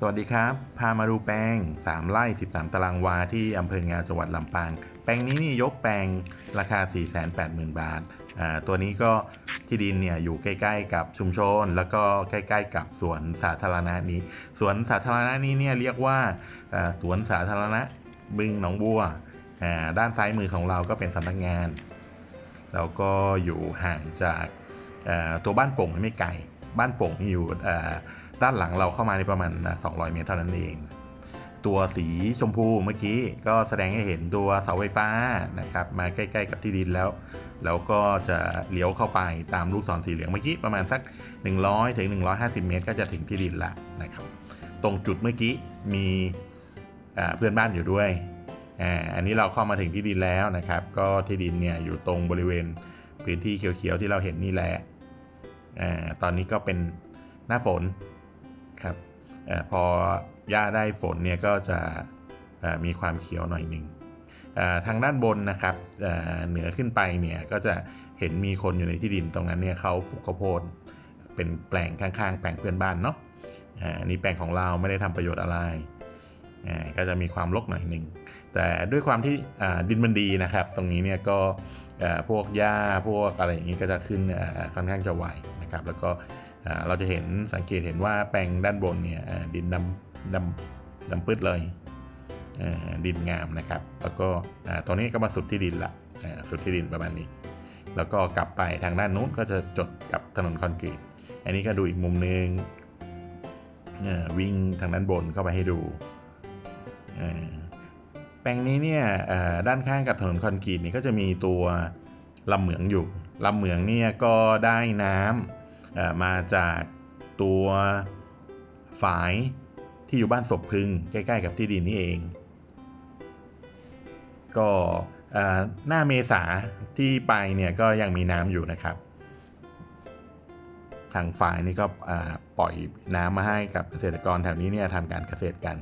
สวัสดีครับ พามาดูแปลง 3 ไร่ 13 ตารางวา ที่อำเภองาจังหวัดลำปาง แปลงนี้นี่ยกแปลงราคา 480,000 บาทอ่าตัวนี้ก็ที่ดินเนี่ยอยู่ใกล้ ๆ กับชุมชน แล้วก็ใกล้ ๆ กับสวนสาธารณะนี้ สวนสาธารณะนี้เนี่ยเรียกว่าสวนสาธารณะบึงหนองบัว ด้านซ้ายมือของเราก็เป็นสำนักงาน แล้วก็อยู่ห่างจากตัวบ้านโป่งไม่ไกล บ้านโป่งอยู่ ด้านหลังเราเข้ามาในประมาณ 200 เมตรเท่านั้นเอง ตัวสีชมพูเมื่อกี้ก็แสดงให้เห็นตัวเสาไฟฟ้านะครับมาใกล้ๆกับที่ดินแล้ว แล้วก็จะเลี้ยวเข้าไปตามลูกศรสีเหลืองเมื่อกี้ประมาณสัก 100ถึง150 เมตร ก็จะถึงที่ดินละนะครับตรงจุดเมื่อกี้มีเพื่อนบ้านอยู่ด้วยอันนี้เราเข้ามาถึงที่ดินแล้วนะครับ ก็ที่ดินเนี่ยอยู่ตรงบริเวณพื้นที่เขียวๆที่เราเห็นนี่แหละอ่าตอนนี้ก็เป็นหน้าฝน ครับออพอหญ้าได้ฝนเนี่ยก็จะมีความเขียวหน่อยหนึ่งทางด้านบนนะครับเเหนือขึ้นไปเนี่ยก็จะเห็นมีคนอยู่ในที่ดินตรงนั้นเนี่ยเขาปลูกข้าวโพดเป็นแปลงข้างๆ แปลงเพื่อนบ้านเนาะอันนี้แปลงของเราไม่ได้ทำประโยชน์อะไรก็จะมีความรกหน่อยหนึ่งแต่ด้วยความที่ดินมันดีนะครับ ตรงนี้เนี่ยก็พวกหญ้าพวกอะไรอย่างนี้ก็จะขึ้นค่อนข้างจะไวนะครับ แล้วก็ เราจะเห็นสังเกตเห็นว่าแปลงด้านบนเนี่ยดินดำดำดำปื้ดเลยดินงามนะครับ แล้วก็ตรงนี้ก็มาสุดที่ดินละสุดที่ดินประมาณนี้ แล้วก็กลับไปทางด้านนู้นก็จะจดกับถนนคอนกรีตอันนี้ก็ดูอีกมุมนึงเอ่อวิ่งทางด้านบนเข้าไปให้ดูแปลงนี้เนี่ยด้านข้างกับถนนคอนกรีตนี่ก็จะมีตัวลำเหมืองอยู่ลำเหมืองเนี่ยก็ได้น้ำ มาจากตัวฝายที่อยู่บ้านศพพึง ใกล้ ๆ กับที่ดินนี่เอง ก็หน้าเมษาที่ไปเนี่ยก็ยังมีน้ำอยู่นะครับ ทางฝ่ายนี่ก็ปล่อยน้ำมาให้กับเกษตรกรแถวนี้เนี่ยทำการเกษตรกัน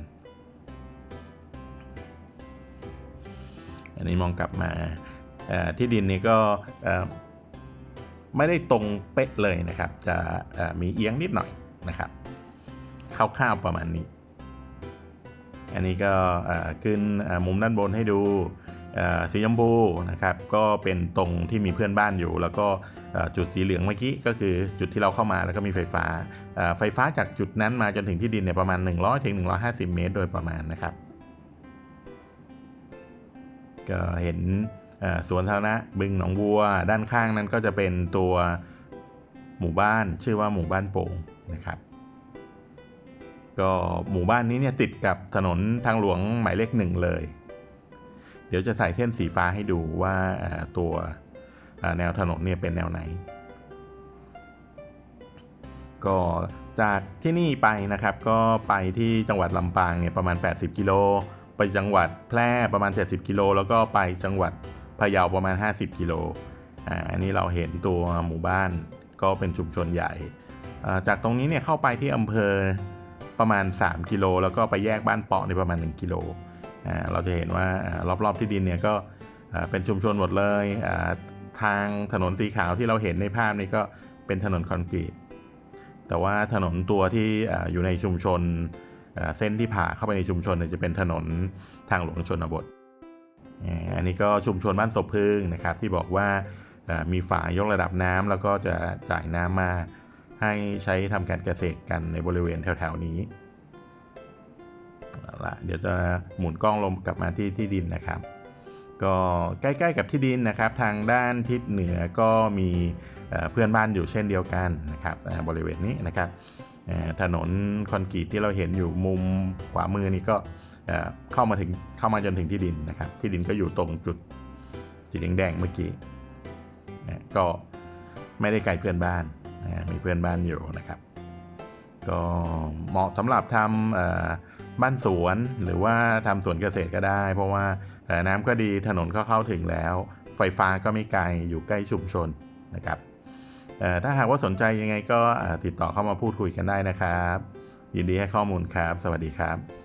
อันนี้มองกลับมาที่ดินนี่ก็ ไม่ได้ตรงเป๊ะเลยนะครับ จะมีเอียงนิดหน่อยนะครับคร่าวๆประมาณนี้ อันนี้ก็ขึ้นมุมด้านบนให้ดูสีชมพูนะครับก็เป็นตรงที่มีเพื่อนบ้านอยู่ แล้วก็จุดสีเหลืองเมื่อกี้ก็คือจุดที่เราเข้ามาแล้วก็มีไฟฟ้า ไฟฟ้าจากจุดนั้นมาจนถึงที่ดินเนี่ยประมาณ 100ถึง150 เมตร โดยประมาณนะครับ ก็เห็น สวนสาธารณะบึงหนองบัว ด้านข้างนั้นก็จะเป็นตัวหมู่บ้านชื่อว่าหมู่บ้านโป่งนะครับ ก็หมู่บ้านนี้เนี่ยติดกับถนนทางหลวงหมายเลขหนึ่งเลย เดี๋ยวจะใส่เส้นสีฟ้าให้ดูว่าตัวแนวถนนเนี่ยเป็นแนวไหน ก็จากที่นี่ไปนะครับก็ไปที่จังหวัดลำปางเนี่ยประมาณ 80 กิโล ไปจังหวัดแพร่ประมาณ 70 กิโล แล้วก็ไปจังหวัด พะเยาประมาณ 50 กิโลอ่าอันนี้เราเห็นตัวหมู่บ้านก็เป็นชุมชนใหญ่อ่าจากตรงนี้เนี่ยเข้าไปที่อำเภอประมาณ 3 กิโล แล้วก็ไปแยกบ้านเปาะในประมาณ 1 กิโลอ่าเราจะเห็นว่าอ่ารอบๆที่ดินเนี่ยก็อ่าเป็นชุมชนหมดเลยอ่าทางถนนสีขาวที่เราเห็นในภาพนี้ก็เป็นถนนคอนกรีต แต่ว่าถนนตัวที่อ่าอยู่ในชุมชนอ่าเส้นที่ผ่าเข้าไปในชุมชนเนี่ยจะเป็นถนนทางหลวงชนบท อันนี้ก็ชุมชนบ้านศพพึ่งนะครับที่บอกว่ามีฝายกระดับน้ำแล้วก็จะจ่ายน้ำมาให้ใช้ทำการเกษตรกันในบริเวณแถวๆนี้ละเดี๋ยวจะหมุนกล้องลงกลับมาที่ที่ดินนะครับ ก็ใกล้ๆกับที่ดินนะครับ ทางด้านทิศเหนือก็มีเพื่อนบ้านอยู่เช่นเดียวกันนะครับบริเวณนี้นะครับถนนคอนกรีตที่เราเห็นอยู่มุมขวามือนี่ก็ เข้ามาถึงเข้ามาจนถึงที่ดินนะครับ ที่ดินก็อยู่ตรงจุดสีแดงๆเมื่อกี้นะก็ไม่ได้ไกลเพื่อนบ้านนะมีเพื่อนบ้านอยู่นะครับ ก็เหมาะสำหรับทำบ้านสวนหรือว่าทำสวนเกษตรก็ได้ เพราะว่าน้ำก็ดีถนนก็เข้าถึงแล้ว ไฟฟ้าก็ไม่ไกลอยู่ใกล้ชุมชนนะครับถ้าหากว่าสนใจยังไงก็ติดต่อเข้ามาพูดคุยกันได้นะครับ ยินดีให้ข้อมูลครับ สวัสดีครับ